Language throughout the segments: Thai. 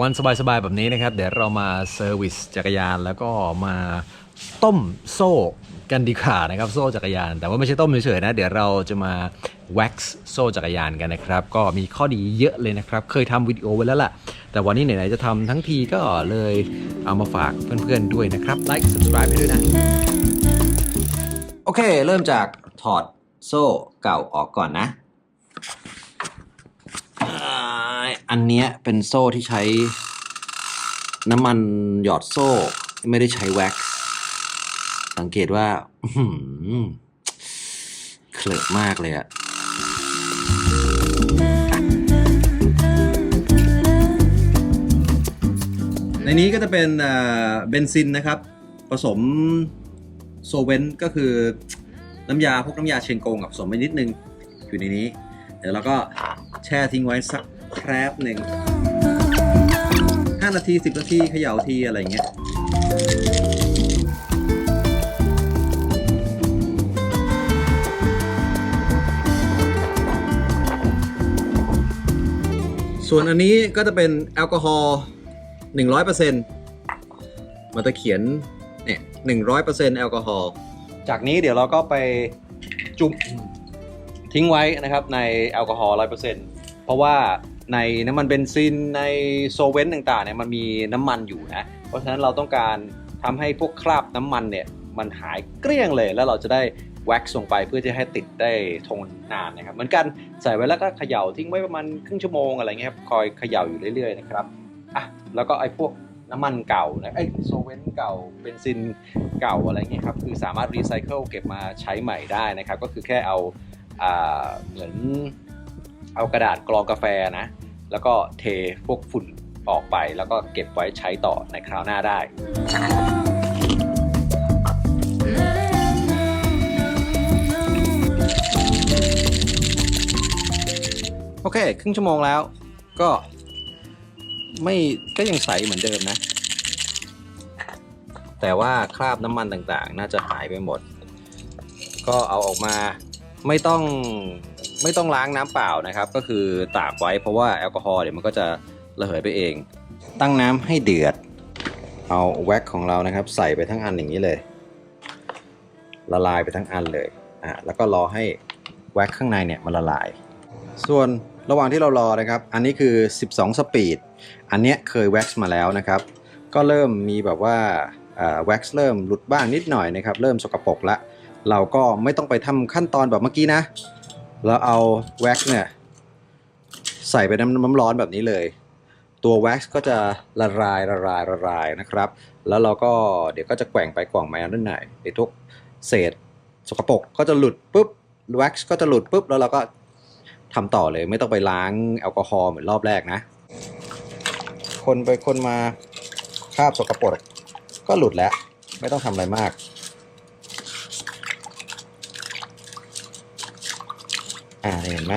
วันสบายๆ แบบนี้นะครับ เดี๋ยวเรามาเซอร์วิสจักรยานแล้วก็มาต้มโซ่กันดีกว่านะครับ โซ่จักรยาน แต่ว่าไม่ใช่ต้มเฉยๆนะ เดี๋ยวเราจะมาแว็กซ์โซ่จักรยานกันนะครับ ก็มีข้อดีเยอะเลยนะครับ เคยทำวิดีโอไว้แล้วล่ะ แต่วันนี้ไหนๆจะทำทั้งทีก็เลยเอามาฝากเพื่อนๆด้วยนะครับไลค์ subscribe ให้ด้วยนะ โอเค เริ่มจากถอดโซ่เก่าออกก่อนนะอ่า อันเนี้ยเป็นโซ่ที่ใช้น้ำมันหยอดโซ่ ไม่ได้ใช้แว็กซ์สังเกตว่าหืมเคลอะมากเลยอะในนี้ก็จะเป็นเบนซินนะครับ ผสมโซเวนก็คือน้ำยาพวกน้ำยาเชงโกงกับผสมไปนิดนึง อยู่ในนี้ เดี๋ยวเราก็แช่ทิ้งไว้สัก แครบหนึ่ง5นาที 10 นาทีเขย่าทีอะไรเงี้ยส่วนอันนี้ก็จะเป็นแอลกอฮอล์100%มันจะเขียนเนี่ย100%แอลกอฮอล์จากนี้เดี๋ยวเราก็ไปจุ่มทิ้งไว้นะครับในแอลกอฮอล์100%เพราะว่า ในน้ำมันเบนซินในโซเวนต์ต่างๆเนี่ยมันมีน้ำมันอยู่นะเพราะฉะนั้นเราต้องการทำให้พวกคราบน้ำมันเนี่ยมันหายเกลี้ยงเลยแล้วเราจะได้แว็กซ์ลงไปเพื่อจะให้ติดได้ทนนานนะครับเหมือนกันใส่ไว้แล้วก็เขย่าทิ้งไว้ประมาณครึ่งชั่วโมงอะไรเงี้ยครับคอยเขย่าอยู่เรื่อยๆนะครับอะแล้วก็ไอ้พวกน้ำมันเก่านะไอ้โซเวนต์เก่าเบนซินเก่าอะไรเงี้ยครับคือสามารถรีไซเคิลเก็บมาใช้ใหม่ได้นะครับก็คือแค่เอาอ่าเหมือน เอากระดาษกรองกาแฟนะ แล้วก็เทพวกฝุ่นออกไป แล้วก็เก็บไว้ใช้ต่อในคราวหน้าได้ โอเค ครึ่งชั่วโมงแล้ว ก็ไม่ก็ยังใสเหมือนเดิมนะ แต่ว่าคราบน้ำมันต่างๆ น่าจะหายไปหมด ก็เอาออกมาไม่ต้อง ไม่ต้องล้างน้ำเปล่านะครับ ก็คือตากไว้เพราะว่าแอลกอฮอล์เดี๋ยวมันก็จะระเหยไปเอง ตั้งน้ำให้เดือด เอาแว็กของเรานะครับ ใส่ไปทั้งอันอย่างนี้เลย ละลายไปทั้งอันเลยอะแล้วก็รอให้แว็กข้างในเนี่ยมันละลาย ส่วนระหว่างที่เรารอนะครับ อันนี้คือ 12 สปีด อันเนี้ยเคยแว็กซ์มาแล้วนะครับ ก็เริ่มมีแบบว่าแว็กซ์เริ่มหลุดบ้างนิดหน่อยนะครับ เริ่มสกปรกละ เราก็ไม่ต้องไปทำขั้นตอนแบบเมื่อกี้นะ เราเอาแว็กซ์เนี่ยใส่ไปน้ำน้ำร้อนแบบนี้เลย ตัวแว็กซ์ก็จะละลายละลายละลายนะครับ แล้วเราก็เดี๋ยวก็จะแกว่งไปแกว่งมาด้านในไอ้ทุกเศษสกปรกก็จะหลุดปุ๊บแว็กซ์ก็จะหลุดปุ๊บแล้วเราก็ทำต่อเลยไม่ต้องไปล้างแอลกอฮอล์เหมือนรอบแรกนะ คนไปคนมาคาบสกปรกก็หลุดแล้ว ไม่ต้องทำอะไรมาก อ่าเห็นไหม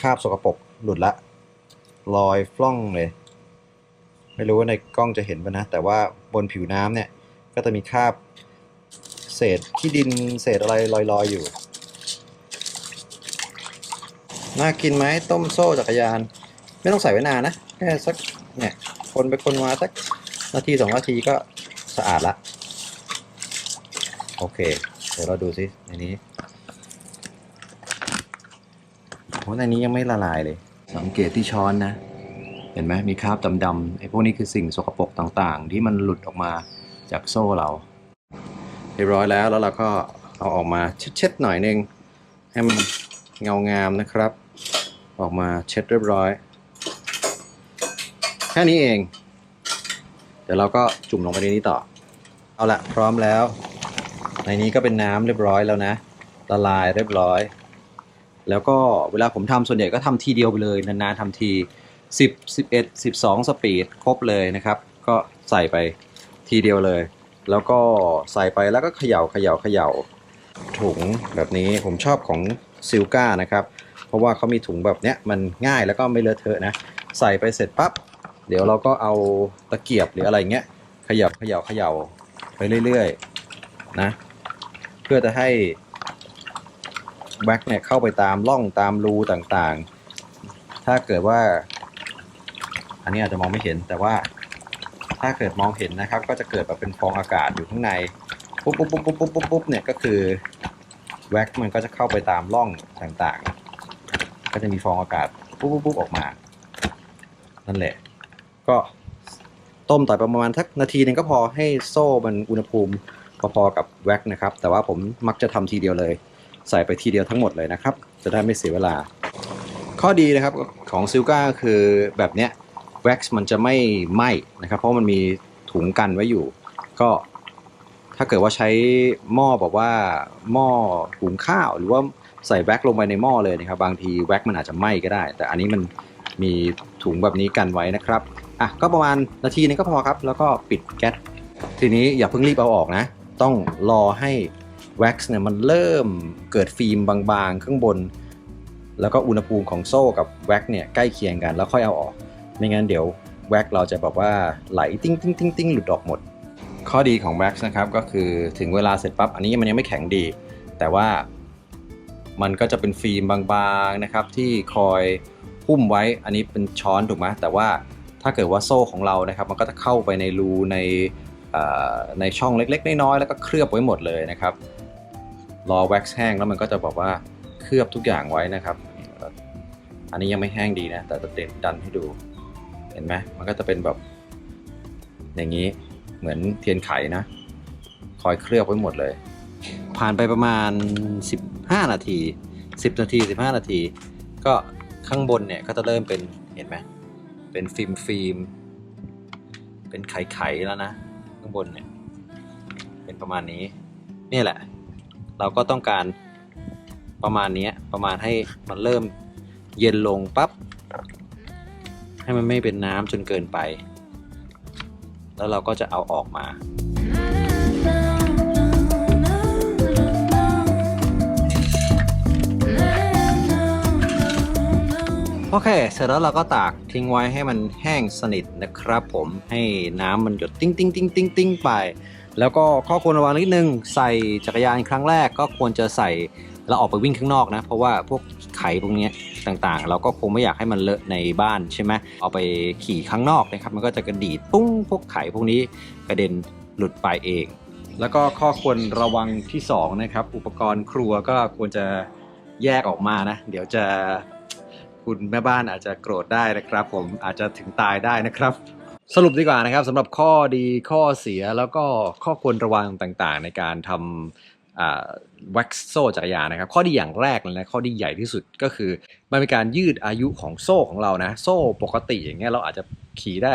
คราบสกปรกหลุดละลอยฟล่องเลย ไม่รู้ว่าในกล้องจะเห็นปะนะ แต่ว่าบนผิวน้ำเนี่ย ก็จะมีคราบเศษขี้ดินเศษอะไรลอยๆอยู่ น่ากินไหมต้มโซ่จักรยาน ไม่ต้องใส่ไว้นานนะ แค่สักเนี่ยคนไปคนมาสักนาทีสองนาทีก็สะอาดละ โอเค เดี๋ยวเราดูซิในนี้ โอ้ในนี้ยังไม่ละลายเลย สังเกตที่ช้อนนะ เห็นไหมมีคราบดำๆไอ้พวกนี้คือสิ่งสกปรกต่างๆ ที่มันหลุดออกมาจากโซ่เราเรียบร้อยแล้วแล้วเราก็เอาออกมาเช็ดๆหน่อยนึงให้มันเงางามนะครับ ออกมาเช็ดเรียบร้อย แค่นี้เอง เดี๋ยวเราก็จุ่มลงไปในนี้ต่อ เอาละพร้อมแล้ว ในนี้ก็เป็นน้ำเรียบร้อยแล้วนะละลายเรียบร้อย แล้วก็เวลาผมทำส่วนใหญ่ก็ทำทีเดียวไปเลยนานๆทำที 10 11 12 สปีดครบเลยนะครับ ก็ใส่ไปทีเดียวเลย แล้วก็ใส่ไปแล้วก็เขย่าเขย่าเขย่าถุงแบบนี้ผมชอบของซิลก้านะครับ เพราะว่าเขามีถุงแบบเนี้ยมันง่ายแล้วก็ไม่เลอะเทอะนะ ใส่ไปเสร็จปั๊บเดี๋ยวเราก็เอาตะเกียบหรืออะไรเงี้ยเขยับเขย่าเขย่าไปเรื่อยๆนะ เพื่อจะให้ แว็กเนี่ยเข้าไปตามร่องตามรูต่างๆ ถ้าเกิดว่า อันนี้อาจจะมองไม่เห็น แต่ว่าถ้าเกิดมองเห็นนะครับ ก็จะเกิดแบบเป็นฟองอากาศอยู่ข้างในปุ๊บปุ๊บปุ๊บปุ๊บปุ๊บปุ๊บปุ๊บเนี่ยก็คือแว็กมันก็จะเข้าไปตามร่องต่างๆ ก็จะมีฟองอากาศปุ๊บปุ๊บปุ๊บออกมา นั่นแหละ ก็ต้มต่อไปประมาณสักนาทีหนึงก็พอให้โซ่มันอุณหภูมิพอๆกับแว็กนะครับ แต่ว่าผมมักจะทำทีเดียวเลย ใส่ไปทีเดียวทั้งหมดเลยนะครับ จะได้ไม่เสียเวลา ข้อดีนะครับของซิลกาคือแบบเนี้ยแว็กซ์มันจะไม่ไหม้นะครับ เพราะมันมีถุงกันไว้อยู่ ก็ถ้าเกิดว่าใช้หม้อแบบว่าหม้อหุงข้าวหรือว่าใส่แว็กลงไปในหม้อเลยนะครับ บางทีแว็กมันอาจจะไหม้ก็ได้ แต่อันนี้มันมีถุงแบบนี้กันไว้นะครับอะก็ประมาณนาทีนึงก็พอครับ แล้วก็ปิดแก๊สทีนี้อย่าเพิ่งรีบเอาออกนะ ต้องรอให้ แว็กซ์เนี่ยมันเริ่มเกิดฟิล์มบางๆ ข้างบน แล้วก็อุณหภูมิของโซ่กับแว็กเนี่ยใกล้เคียงกันแล้วค่อยเอาออก ไม่งั้นเดี๋ยวแว็กเราจะแบบว่าไหลติ้งติ้งติ้งติ้งหลุดออกหมด ข้อดีของแว็กซ์นะครับก็คือถึงเวลาเสร็จปั๊บอันนี้มันยังไม่แข็งดี แต่ว่ามันก็จะเป็นฟิล์มบางๆนะครับที่คอยหุ้มไว้อันนี้เป็นช้อนถูกไหมแต่ว่าถ้าเกิดว่าโซ่ของเรานะครับ มันก็จะเข้าไปในรูในในช่องเล็กๆ น้อยๆแล้วก็เคลือบไว้หมดเลยนะครับ รอแว็กซ์แห้งแล้วมันก็จะบอกว่าเคลือบทุกอย่างไว้นะครับ อันนี้ยังไม่แห้งดีนะ แต่จะเด็ดดันให้ดู เห็นไหมมันก็จะเป็นแบบ อย่างนี้เหมือนเทียนไขนะ คอยเคลือบไว้หมดเลย ผ่านไปประมาณ 15 นาที 10 นาที 15 นาที ก็ข้างบนเนี่ยก็จะเริ่มเป็นเห็นไหมเป็นฟิล์มฟิล์มเป็นไข่ไข่แล้วนะ ข้างบนเนี่ยเป็นประมาณนี้นี่แหละ เราก็ต้องการประมาณนี้ประมาณให้มันเริ่มเย็นลงปั๊บให้มันไม่เป็นน้ำจนเกินไป แล้วเราก็จะเอาออกมาโอเค เสร็จแล้วเราก็ตากทิ้งไว้ให้มันแห้งสนิทนะครับผมให้น้ำมันหยดติ้งติ้งติ้งติ้งติ้งไป แล้วก็ข้อควรระวังนิดนึงใส่จักรยานครั้งแรกก็ควรจะใส่แล้วออกไปวิ่งข้างนอกนะ เพราะว่าพวกไขพวกนี้ต่างๆ เราก็คงไม่อยากให้มันเลอะในบ้านใช่ไหมเอาไปขี่ข้างนอกนะครับ มันก็จะกระดีดปุ้งพวกไขพวกนี้กระเด็นหลุดไปเอง แล้วก็ข้อควรระวังที่สองนะครับอุปกรณ์ครัวก็ควรจะแยกออกมานะ เดี๋ยวจะคุณแม่บ้านอาจจะโกรธได้นะครับ ผมอาจจะถึงตายได้นะครับ สรุปดีกว่านะครับสำหรับข้อดีข้อเสียแล้วก็ข้อควรระวังต่างๆ ในการทำแว็กซ์โซ่จักรยานนะครับ ข้อดีอย่างแรกเลยนะข้อดีใหญ่ที่สุดก็คือมันเป็นการยืดอายุของโซ่ของเรานะ โซ่ปกติอย่างเงี้ยเราอาจจะขี่ได้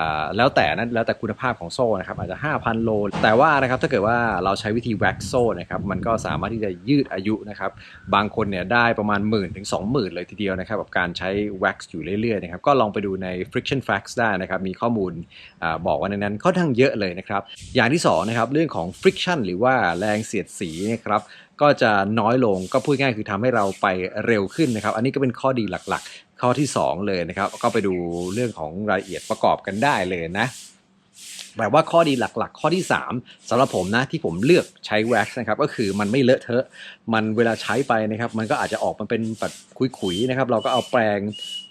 อ่าแล้วแต่นั้นแล้วแต่คุณภาพของโซ่นะครับอาจจะ 5,000 โล แต่ว่านะครับถ้าเกิดว่าเราใช้วิธีแว็กซ์โซ่นะครับมันก็สามารถที่จะยืดอายุนะครับบางคนเนี่ยได้ประมาณหมื่นถึง20,000 เลยทีเดียวนะครับกับการใช้แว็กซ์อยู่เรื่อยๆนะครับก็ลองไปดูใน friction facts ได้นะครับมีข้อมูลอาบอกว่าในนั้นค่อนข้างเยอะเลยนะครับอย่างที่สองนะครับเรื่องของ friction หรือว่าแรงเสียดสีนะครับ ก็จะน้อยลงก็พูดง่ายคือทำให้เราไปเร็วขึ้นนะครับ อันนี้ก็เป็นข้อดีหลักๆ ข้อที่ 2 เลยนะครับ ก็ไปดูเรื่องของรายละเอียดประกอบกันได้เลยนะ แต่ว่าข้อดีหลักๆ ข้อที่ 3สำหรับผมนะที่ผมเลือกใช้แว็กซ์นะครับก็คือมันไม่เลอะเทอะ มันเวลาใช้ไปนะครับ มันก็อาจจะออกมาเป็นปัดขุยๆนะครับ เราก็เอาแปรง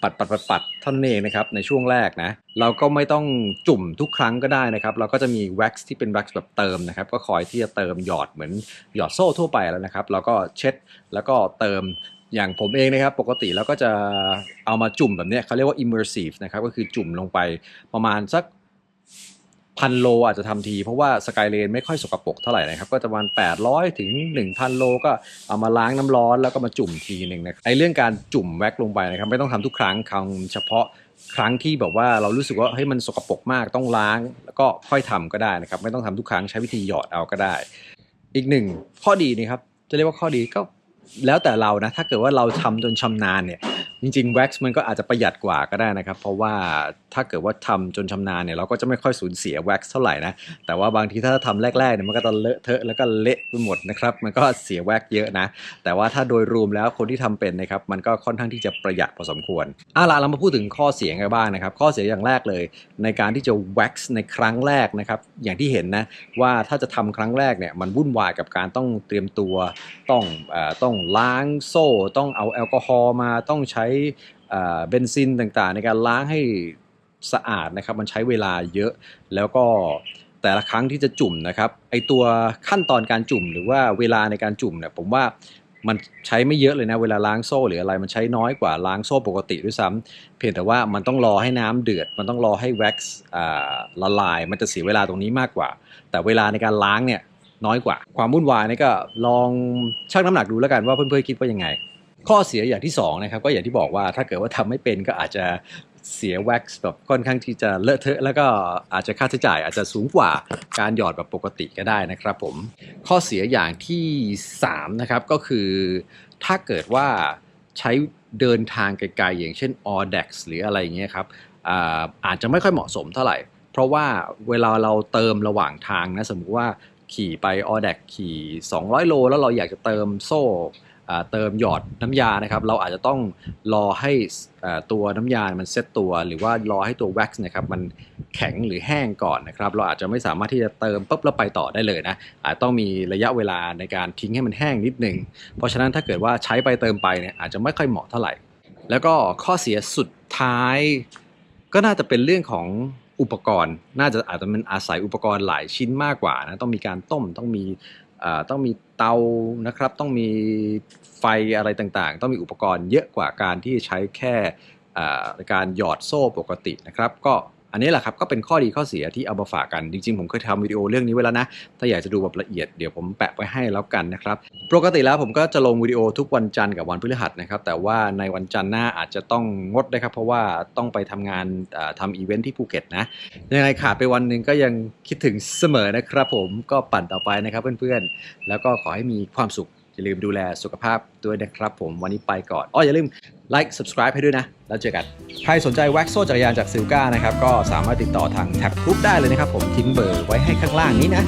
ปัดปัดปัดปัดเท่านั้นเองนะครับในช่วงแรกนะเราก็ไม่ต้องจุ่มทุกครั้งก็ได้นะครับ เราก็จะมีแว็กซ์ที่เป็นแว็กซ์แบบเติมนะครับ ก็คอยที่จะเติมหยอดเหมือนหยอดโซ่ทั่วไปแล้วนะครับ เราก็เช็ดแล้วก็เติมอย่างผมเองนะครับปกติแล้วก็จะเอามาจุ่มแบบเนี้ยเขาเรียกว่า immersive นะครับก็คือจุ่มลงไปประมาณสัก พันโลอาจจะทำที เพราะว่าสกายเลนไม่ค่อยสกปรกเท่าไหร่นะครับ ก็จะประมาณ 800 ถึง 1,000 โลก็เอามาล้างน้ำร้อนแล้วก็มาจุ่มทีหนึ่งนะครับไอเรื่องการจุ่มแว็กลงไปนะครับ ไม่ต้องทำทุกครั้งทำเฉพาะครั้งที่แบบว่าเรารู้สึกว่าเฮ้ยมันสกปรกมากต้องล้าง แล้วก็ค่อยทำก็ได้นะครับ ไม่ต้องทำทุกครั้งใช้วิธีหยอดเอาก็ได้ อีกหนึ่งข้อดีนี่ครับจะเรียกว่าข้อดีก็แล้วแต่เรานะถ้าเกิดว่าเราทำจนชำนาญเนี่ย จริงๆแว็กซ์มันก็อาจจะประหยัดกว่าก็ได้นะครับ เพราะว่าถ้าเกิดว่าทำจนชำนาญเนี่ยเราก็จะไม่ค่อยสูญเสียแว็กซ์เท่าไหร่นะ แต่ว่าบางทีถ้าทำแรกๆเนี่ยมันก็จะเลอะเทอะแล้วก็เละไปหมดนะครับ มันก็เสียแว็กซ์เยอะนะ แต่ว่าถ้าโดยรวมแล้วคนที่ทำเป็นนะครับ มันก็ค่อนข้างที่จะประหยัดพอสมควรอะล่ะเรามาพูดถึงข้อเสียกันบ้างนะครับ ข้อเสียอย่างแรกเลย ในการที่จะแว็กซ์ในครั้งแรกนะครับ อย่างที่เห็นนะว่าถ้าจะทำครั้งแรกเนี่ยมันวุ่นวายกับการต้องเตรียมตัว ต้องเออต้องล้างโซ่ ต้องเอาแอลกอฮอล์มาต้องใช้เอ่อเบนซินต่างๆ ในการล้างให้สะอาดนะครับ มันใช้เวลาเยอะ แล้วก็แต่ละครั้งที่จะจุ่มนะครับ ไอตัวขั้นตอนการจุ่มหรือว่าเวลาในการจุ่มเนี่ยผมว่ามันใช้ไม่เยอะเลยนะเวลาล้างโซ่หรืออะไรมันใช้น้อยกว่าล้างโซ่ปกติด้วยซ้ำเพียงแต่ว่ามันต้องรอให้น้ำเดือด มันต้องรอให้แว็กซ์ละลาย มันจะเสียเวลาตรงนี้มากกว่า แต่เวลาในการล้างเนี่ยน้อยกว่า ความวุ่นวายนี่ก็ลองชั่งน้ำหนักดูแล้วกันว่าเพื่อนๆคิดว่ายังไง ข้อเสียอย่างที่สองนะครับก็อย่างที่บอกว่าถ้าเกิดว่าทำไม่เป็นก็อาจจะเสียแว็กซ์แบบค่อนข้างที่จะเลอะเทอะ แล้วก็อาจจะค่าใช้จ่ายอาจจะสูงกว่าการหยอดแบบปกติก็ได้นะครับผมข้อเสียอย่างที่3นะครับก็คือถ้าเกิดว่าใช้เดินทางไกลๆอย่างเช่น a u d e x หรืออะไรอย่างเงี้ยครับอาอาจจะไม่ค่อยเหมาะสมเท่าไหร่ เพราะว่าเวลาเราเติมระหว่างทางนะสมมุติว่าขี่ไป a u d e x ขี่ 200 โล แล้วเราอยากจะเติมโซ่ เติมหยอดน้ำยานะครับ เราอาจจะต้องรอให้ตัวน้ำยา มันเซตตัว หรือว่ารอให้ตัวแว็กซ์นะครับมันแข็งหรือแห้งก่อนนะครับ เราอาจจะไม่สามารถที่จะเติมปุ๊บแล้วไปต่อได้เลยนะ อาจต้องมีระยะเวลาในการทิ้งให้มันแห้งนิดนึง เพราะฉะนั้นถ้าเกิดว่าใช้ไปเติมไปเนี่ยอาจจะไม่ค่อยเหมาะเท่าไหร่ แล้วก็ข้อเสียสุดท้าย ก็น่าจะเป็นเรื่องของอุปกรณ์ น่าจะอาจจะเป็นอาศัยอุปกรณ์หลายชิ้นมากกว่านะ ต้องมีการต้ม ต้องมี ต้องมีเตานะครับ ต้องมีไฟอะไรต่างๆ ต้องมีอุปกรณ์เยอะกว่าการที่ใช้แค่การหยอดโซ่ปกตินะครับ ก็ อันนี้แหละครับก็เป็นข้อดีข้อเสียที่เอามาฝากกัน จริงๆ ผมเคยทำวิดีโอเรื่องนี้ไว้แล้วนะ ถ้าอยากจะดูแบบละเอียดเดี๋ยวผมแปะไว้ให้แล้วกันนะครับ ปกติแล้วผมก็จะลงวิดีโอทุกวันจันทร์กับวันพฤหัสนะครับ แต่ว่าในวันจันทร์หน้าอาจจะต้องงดนะครับ เพราะว่าต้องไปทำงานอ่าทำอีเวนท์ที่ภูเก็ตนะ ยังไงขาดไปวันหนึ่งก็ยังคิดถึงเสมอนะครับ ผมก็ปั่นต่อไปนะครับเพื่อนๆ แล้วก็ขอให้มีความสุข อย่าลืมดูแลสุขภาพด้วยนะครับผมวันนี้ไปก่อนอ้ออย่าลืมไลค์ subscribe ให้ด้วยนะ แล้วเจอกัน ใครสนใจแว็กโซ่จักรยานจากซิลก้านะครับ ก็สามารถติดต่อทางแท็บกรุ๊ปได้เลยนะครับผมทิ้งเบอร์ไว้ให้ข้างล่างนี้นะ